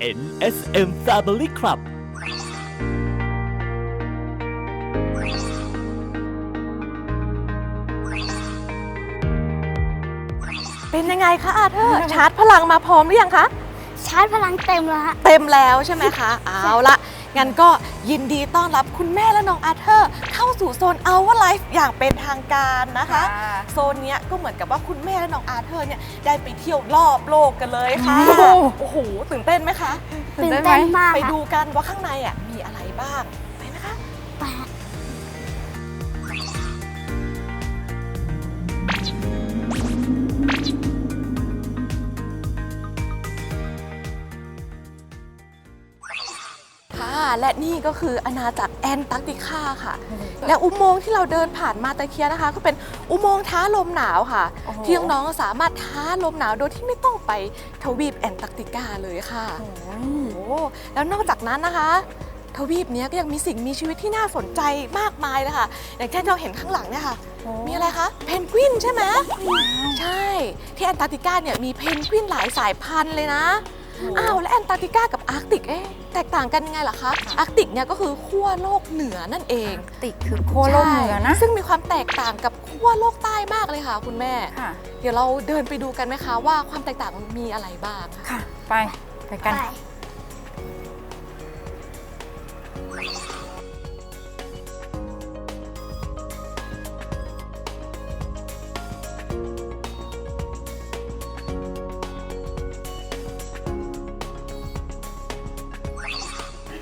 NSM Family Club เป็นยังไงคะอาเธอร์ชาร์จพลังมาพร้อมหรือยังคะ ชาร์จพลังเต็มแล้วฮะ เต็มแล้วใช่ไหมคะ เอาละ งั้นก็ยินดีต้อนรับคุณแม่และน้องอาเธอร์ เข้าสู่โซน Our Life อย่างเป็นทางการนะคะโซนเนี้ยก็เหมือนกับว่าคุณแม่และน้องอาเธอร์เนี่ยได้ไปเที่ยวรอบโลกกันเลยค่ะโอ้โหโอ้โหตื่นเต้นไหมคะ ตื่นเต้นมากไปฮะดูกันว่าข้างในอะมีอะไรบ้าง และนี่ก็คืออาณาจักรแอนตาร์กติกาค่ะ และอุโมงค์ที่เราเดินผ่านมาตะเคียนะคะ ก็เป็นอุโมงค์ท้าลมหนาวค่ะโอ้โหที่น้องๆสามารถท้าลมหนาวโดยที่ไม่ต้องไปทวีปแอนตาร์กติกาเลยค่ะโอ้ยโอ้แล้วนอกจากนั้นนะคะทวีปเนี้ยก็ยังมีสิ่งมีชีวิตที่น่าสนใจมากมายเลยค่ะ อย่างเช่นเราเห็นข้างหลังเนี่ยค่ะ มีอะไรคะ เพนกวินใช่ไหม ใช่ ที่แอนตาร์กติกาเนี่ยมีเพนกวินหลายสายพันธุ์เลยนะ อ้าวแล้วแอนตาร์กติกากับอาร์กติกเอ๊ะแตกต่างกันยังไงล่ะคะอาร์กติกเนี่ยก็คือขั้วโลกเหนือนั่นเองติกคือโคโลกเหนือนะ ใช่ซึ่งมีความแตกต่างกับขั้วโลกใต้มากเลยค่ะ คุณแม่ ค่ะ เดี๋ยวเราเดินไปดูกันไหมคะว่าความแตกต่างมันมีอะไรบ้างค่ะ ค่ะ ไป ไปกัน ไป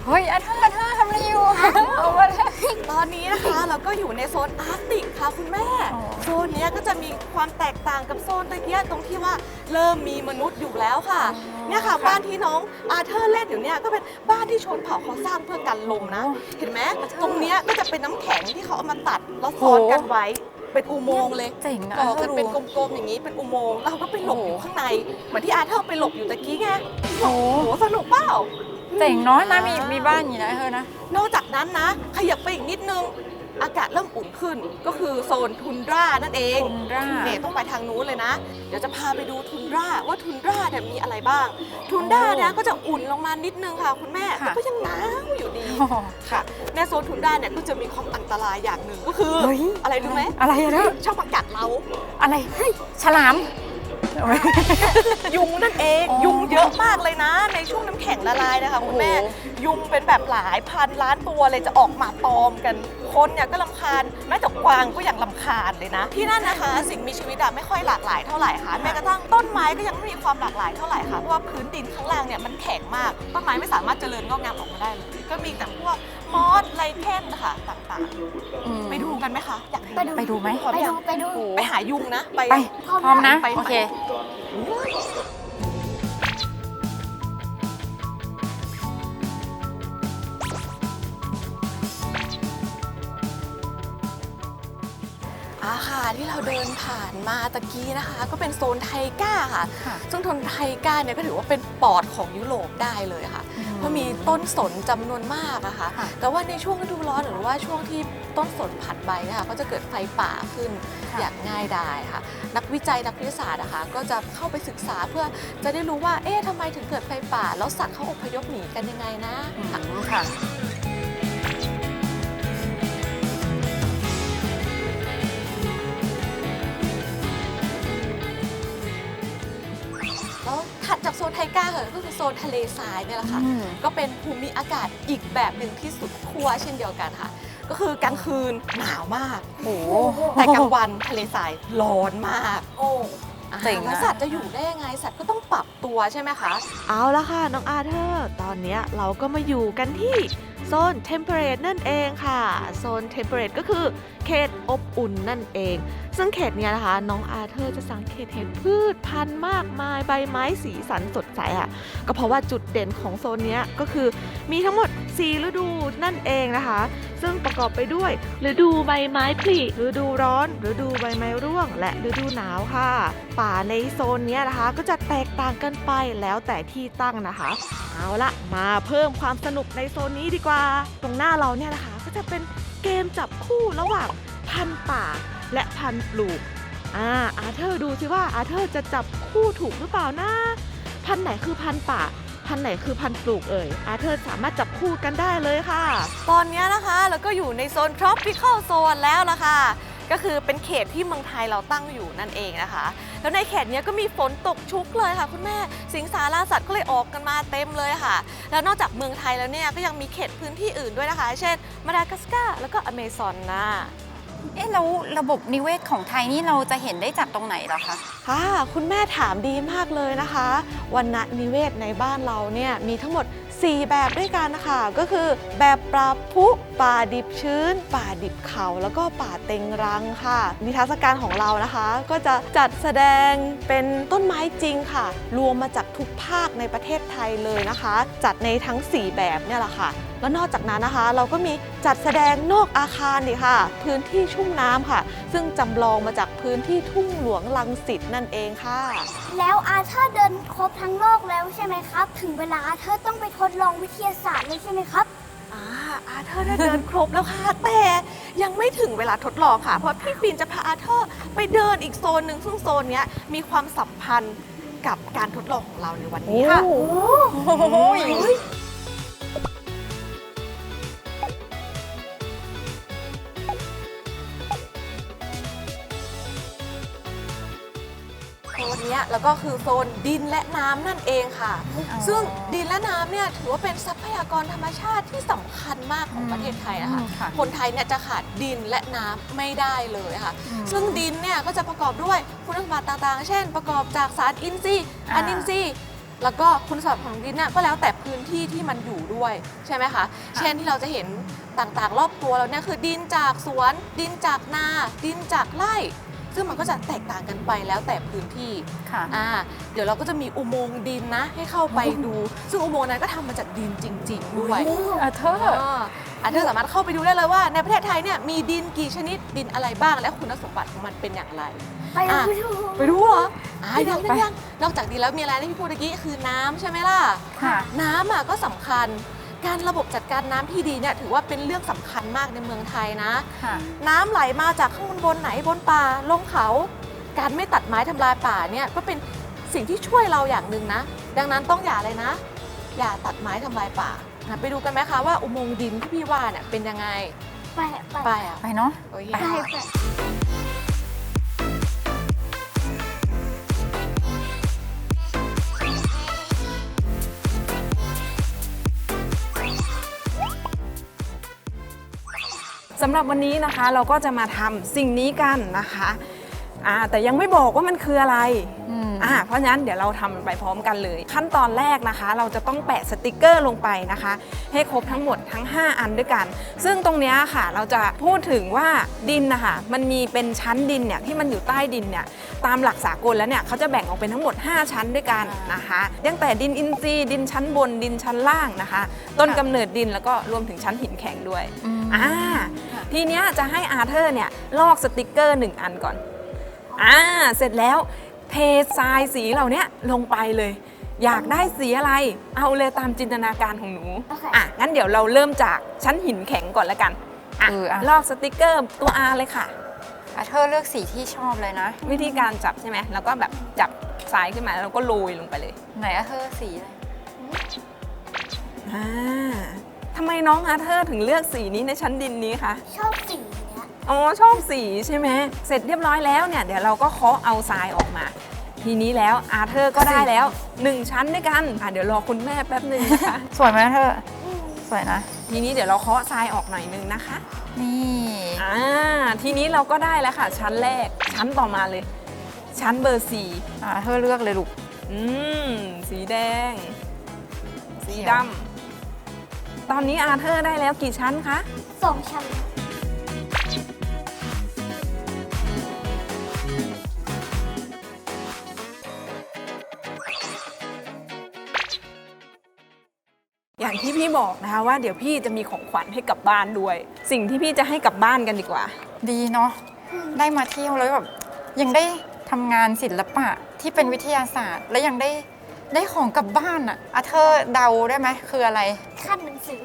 เฮ้ยอาเธอร์อาเธอร์ทำอะไรอยู่เอามาเลยตอนนี้นะคะเราก็อยู่ในโซนอาร์กติกค่ะคุณแม่ อ๋อ โซนเนี้ยก็จะมีความแตกต่างกับโซนตะเกียตรงที่ว่าเริ่มมีมนุษย์อยู่แล้วค่ะ เนี่ยค่ะบ้านที่น้องอาเธอร์เล่นอยู่เนี่ยก็เป็นบ้านที่ชนเผ่าเขาสร้างเพื่อกันลมนะ เห็นไหมตรงเนี้ยก็จะเป็นน้ำแข็งที่เขาเอามาตัดแล้วซ้อนกันไว้เป็นอุโมงค์เลย เจ๋งนะก่ออาเธกัอนร์เป็นดูกลมๆอย่างนี้เป็นอุโมงค์เราก็ไปหลบอยู่ข้างใน เหมือนที่อาเธอร์ไปหลบอยู่ตะกี้ไงโอ้โอ้โหสนุกเปล่า เจ๋งเนาะนะมีมีบ้านอย่างนี้นะอาเธอร์นะ นอกจากนั้นนะ ขยับไปอีกนิดนึง อากาศเริ่มอุ่นขึ้น ก็คือโซนทุนดรานั่นเองทุนดรา เนี่ยต้องไปทางนู้นเลยนะ เดี๋ยวจะพาไปดูทุนดราว่าทุนดราเนี่ยมีอะไรบ้าง ทุนดราเนี่ยก็จะอุ่นลงมานิดนึงค่ะ คุณแม่แต่ก็ยังหนาวอยู่ดี โอ้โห ค่ะในโซนทุนดราเนี่ยก็จะมีความอันตรายอย่างหนึ่งก็คือ เฮ้ย อะไรรู้ไหมอะไรอะเธอชอบมากัดเราอะไรฉลามโอ้ ยยุงนั่นเองอ๋อยุงเยอะมากเลยนะ ในช่วงน้ำแข็งละลายนะคะคุณแม่โอ้โหยุงเป็นแบบหลายพันล้านตัวเลยจะออกมาตอมกัน คนเนี่ยก็ลำคาญแม้แต่กวางก็ยังลำคาญเลยนะ ที่นั่นนะคะ สิ่งมีชีวิตอะไม่ค่อยหลากหลายเท่าไหร่ค่ะแม้กระทั่งต้นไม้ก็ยังไม่มีความหลากหลายเท่าไหร่ค่ะเพราะว่าพื้นดินข้างล่างเนี่ยมันแข็งมากต้นไม้ไม่สามารถเจริญงอกงามออกมาได้เลยก็มีแต่พวกมอสไลเคนค่ะต่างอืมๆไปดูกันไหมคะอยากไปดูไปดูไหมพร้อมไปยัดูงไปดูไปหายุงนะไปไปพร้อมพร้อมนะไปโอเค ที่เราเดินผ่านมาตะกี้นะคะ ก็เป็นโซนไทก้าค่ะค่ะ ซึ่งโซนไทก้าเนี่ยก็ถือว่าเป็นปอดของยุโรปได้เลยค่ะ เพราะมีต้นสนจำนวนมากอะค่ะค่ะ แต่ว่าในช่วงฤดูร้อนหรือว่าช่วงที่ต้นสนผัดใบนะคะก็จะเกิดไฟป่าขึ้นค่ะอย่างง่ายดายค่ะ นักวิจัยนักวิทยาศาสตร์นะคะก็จะเข้าไปศึกษาเพื่อจะได้รู้ว่าเอ๊ะทำไมถึงเกิดไฟป่า แล้วสัตว์เขาอพยพหนีกันยังไงนะอืมค่ะ จากโซนไทก้าค่ะก็คือโซนทะเลทรายเนี่ยแหละค่ะ อืม ก็เป็นภูมิอากาศอีกแบบหนึ่งที่สุดขั้วเช่นเดียวกันค่ะ ก็คือกลางคืนหนาวมาก โอ้โห แต่กลางวันทะเลทรายร้อนมากโอ้อ่าเจ๋งนะแล้วสัตว์จะอยู่ได้ยังไง สัตว์ก็ต้องปรับตัวใช่ไหมคะ เอาละค่ะ น้องอาเธอร์ ตอนเนี้ยเราก็มาอยู่กันที่ โซนเทมเพอเรตนั่นเองค่ะ โซนเทมเพอเรตก็คือเขตอบอุ่นนั่นเอง ซึ่งเขตเนี้ยนะคะ น้องอาเธอร์จะสังเกตเห็นพืชพันธุ์มากมายใบไม้สีสันสดใสอะ ก็เพราะว่าจุดเด่นของโซนเนี้ยก็คือมีทั้งหมด 4 ฤดูนั่นเองนะคะ ซึ่งประกอบไปด้วย ฤดูใบไม้ผลิฤดูร้อน ฤดูใบไม้ร่วง และฤดูหนาวค่ะ ป่าในโซนนี้นะคะ ก็จะแตกต่างกันไปแล้วแต่ที่ตั้งนะคะ เอาละมาเพิ่มความสนุกในโซนนี้ดีกว่า ตรงหน้าเราเนี่ยนะคะ ก็จะเป็นเกมจับคู่ระหว่างพันธุ์ป่าและพันธุ์ปลูกอ่าอาเธอร์ดูสิว่าอาเธอร์จะจับคู่ถูกหรือเปล่านะ พันไหนคือพันป่า พันธุ์ไหนคือพันธุ์ปลูกเอ่ยอาเธอร์สามารถจับคู่กันได้เลยค่ะ ตอนนี้นะคะเราก็อยู่ในโซน tropical zone แล้วล่ะค่ะ ก็คือเป็นเขตที่เมืองไทยเราตั้งอยู่นั่นเองนะคะ แล้วในเขตเนี้ยก็มีฝนตกชุกเลยค่ะ คุณแม่สิงสาราสัตว์ก็เลยออกกันมาเต็มเลยค่ะ แล้วนอกจากเมืองไทยแล้วเนี่ยก็ยังมีเขตพื้นที่อื่นด้วยนะคะ เช่นมาดากัสการ์แล้วก็อเมซอนนะ เอ๊ะแล้วระบบนิเวศของไทยนี่เราจะเห็นได้จากตรงไหนเหรอคะค่ะคุณแม่ถามดีมากเลยนะคะวันณนิเวศในบ้านเราเนี่ยมีทั้งหมด 4 แบบด้วยกันนะคะก็คือแบบปลาพุป่าดิบชื้น ป่าดิบเขาแล้วก็ป่าเต็งรังค่ะ นิทรรศการของเรานะคะ ก็จะจัดแสดงเป็นต้นไม้จริงค่ะ รวมมาจากทุกภาคในประเทศไทยเลยนะคะ จัดในทั้ง 4 แบบเนี่ยแหละค่ะ แล้วนอกจากนั้นนะคะ เราก็มีจัดแสดงนอกอาคารนี่ค่ะ พื้นที่ชุ่มน้ำค่ะ ซึ่งจำลองมาจากพื้นที่ทุ่งหลวงลังสิตนั่นเองค่ะ แล้วอาเธอร์เดินครบทั้งโลกแล้วใช่ไหมครับ ถึงเวลาอาเธอร์ต้องไปทดลองวิทยาศาสตร์เลยใช่ไหมครับอ่าอาเธอร์ได้เดินครบแล้วค่ะแต่ยังไม่ถึงเวลาทดลองค่ะ เพราะพี่ฟินจะพาอาเธอร์ไปเดินอีกโซนหนึ่งซึ่งโซนเนี้ยมีความสัมพันธ์กับการทดลองของเราในวันนี้ค่ะ โอ้ยโซ แล้วก็คือโซนดินและน้ำนั่นเองค่ะ ซึ่งดินและน้ำเนี่ยถือว่าเป็นทรัพยากรธรรมชาติที่สำคัญมากของประเทศไทยนะคะ อืมค่ะ คนไทยเนี่ยจะขาดดินและน้ำไม่ได้เลยค่ะอืมซึ่งดินเนี่ยก็จะประกอบด้วยคุณสมบัติต่างๆ เช่น ประกอบจากสารอินทรีย์อ่าอันอินทรีย์แล้วก็คุณสมบัติของดินเนี่ยก็แล้วแต่พื้นที่ที่มันอยู่ด้วยใช่ไหมคะ เช่นที่เราจะเห็นต่างๆ รอบตัวเราเนี่ยคือดินจากสวน ดินจากนา ดินจากไร่ ซึ่งมันก็จะแตกต่างกันไปแล้วแต่พื้นที่ค่ะ อ่าเดี๋ยวเราก็จะมีอุโมงค์ดินนะ ให้เข้าไปดู ซึ่งอุโมงค์นั้นก็ทำมาจากดินจริง ๆ ด้วยอาเธอร์อ่าอะเธอสามารถเข้าไปดูได้เลยว่า ในประเทศไทยเนี่ยมีดินกี่ชนิดดินอะไรบ้างและคุณสมบัติของมันเป็นอย่างไร ไปดูอะไปดู ไปดูเหรออ่าไปดูยังไป ยังยังนอกจากดินแล้วมีอะไรที่พี่พูดเมื่อกี้คือน้ำใช่ไหมล่ะ ค่ะ น้ำอะก็สำคัญ การระบบจัดการน้ำที่ดีเนี่ยถือว่าเป็นเรื่องสำคัญมากในเมืองไทยนะ ค่ะ น้ำไหลมาจากข้างบนบนไหนบนป่าลงเขา การไม่ตัดไม้ทำลายป่าเนี่ยก็เป็นสิ่งที่ช่วยเราอย่างหนึ่งนะ ดังนั้นต้องอย่าเลยนะ อย่าตัดไม้ทำลายป่านะไปดูกันไหมคะว่าอุโมงค์ดินที่พี่ว่าเนี่ยเป็นยังไงไปไปไปอะไปเนาะโอเค ไป ไป สำหรับวันนี้นะคะเราก็จะมาทำสิ่งนี้กันนะคะ อ่าแต่ยังไม่บอกว่ามันคืออะไรอืมอ่าเพราะฉะนั้นเดี๋ยวเราทำไปพร้อมกันเลย ขั้นตอนแรกนะคะ เราจะต้องแปะสติกเกอร์ลงไปนะคะ ให้ครบทั้งหมดทั้ง 5 อันด้วยกัน ซึ่งตรงเนี้ยค่ะเราจะพูดถึงว่าดินนะคะมันมีเป็นชั้นดินเนี่ยที่มันอยู่ใต้ดินเนี่ยตามหลักสากลแล้วเนี่ยเขาจะแบ่งออกเป็นทั้งหมด 5 ชั้นด้วยกันนะคะตั้งแต่ดินอินทรีย์ดินชั้นบนดินชั้นล่างนะคะ ต้นกำเนิดดินแล้วก็รวมถึงชั้นหินแข็งด้วยอืมอ่าทีเนี้ยจะให้อาเธอร์เนี่ยลอกสติกเกอร์ 1 อันก่อน อ่าเสร็จแล้วเททรายสีเหล่าเนี้ยลงไปเลย อยากได้สีอะไร เอาเลยตามจินตนาการของหนูโอเคอะงั้นเดี๋ยวเราเริ่มจากชั้นหินแข็งก่อนละกันอะเอออะ ลอกสติกเกอร์ตัว R เลยค่ะอาเธอร์เลือกสีที่ชอบเลยนะ วิธีการจับใช่ไหมแล้วก็แบบจับทรายขึ้นมาแล้วก็โรยลงไปเลย ไหนอาเธอร์สีอะไรอ่าทำไมน้องอาเธอร์ถึงเลือกสีนี้ในชั้นดินนี้คะ ชอบสีเนี้ย อ๋อชอบสีใช่ไหมเสร็จเรียบร้อยแล้วเนี่ยเดี๋ยวเราก็เคาะเอาทรายออกมา ทีนี้แล้วอาเธอร์ก็ได้แล้ว1ชั้นด้วยกันอะเดี๋ยวรอคุณแม่แป๊บหนึ่งนะคะ สวยไหมอาเธอร์สวยนะ ทีนี้เดี๋ยวเราเคาะทรายออกหน่อยนึงนะคะ นี่อ่าทีนี้เราก็ได้แล้วค่ะ ชั้นแรกชั้นต่อมาเลย ชั้นเบอร์สี่อาเธอร์เลือกเลยลูกอืมสีแดง สีเขียวดำตอนนี้อาเธอร์ได้แล้วกี่ชั้นคะ สองชั้น อย่างที่พี่บอกนะคะว่าเดี๋ยวพี่จะมีของขวัญให้กลับบ้านด้วย สิ่งที่พี่จะให้กลับบ้านกันดีกว่า ดีเนาะได้มาเที่ยวแล้วแบบยังได้ทำงานศิลปะที่เป็นวิทยาศาสตร์ และยังได้ได้ของกลับบ้านอะอาเธอร์เดาได้ไหมคืออะไร ขั้นหนังสือ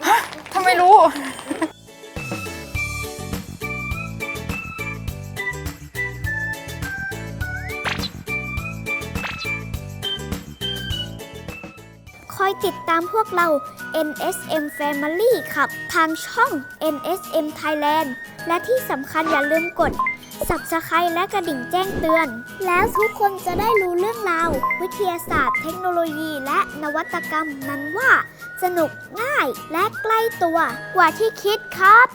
ทำไมรู้ ติดตามพวกเรา NSM Family ครับ ทางช่อง NSM Thailand และที่สำคัญอย่าลืมกด Subscribe และกระดิ่งแจ้งเตือน แล้วทุกคนจะได้รู้เรื่องราว วิทยาศาสตร์ เทคโนโลยี และนวัตกรรมนั้นว่า สนุกง่ายและใกล้ตัวกว่าที่คิดครับ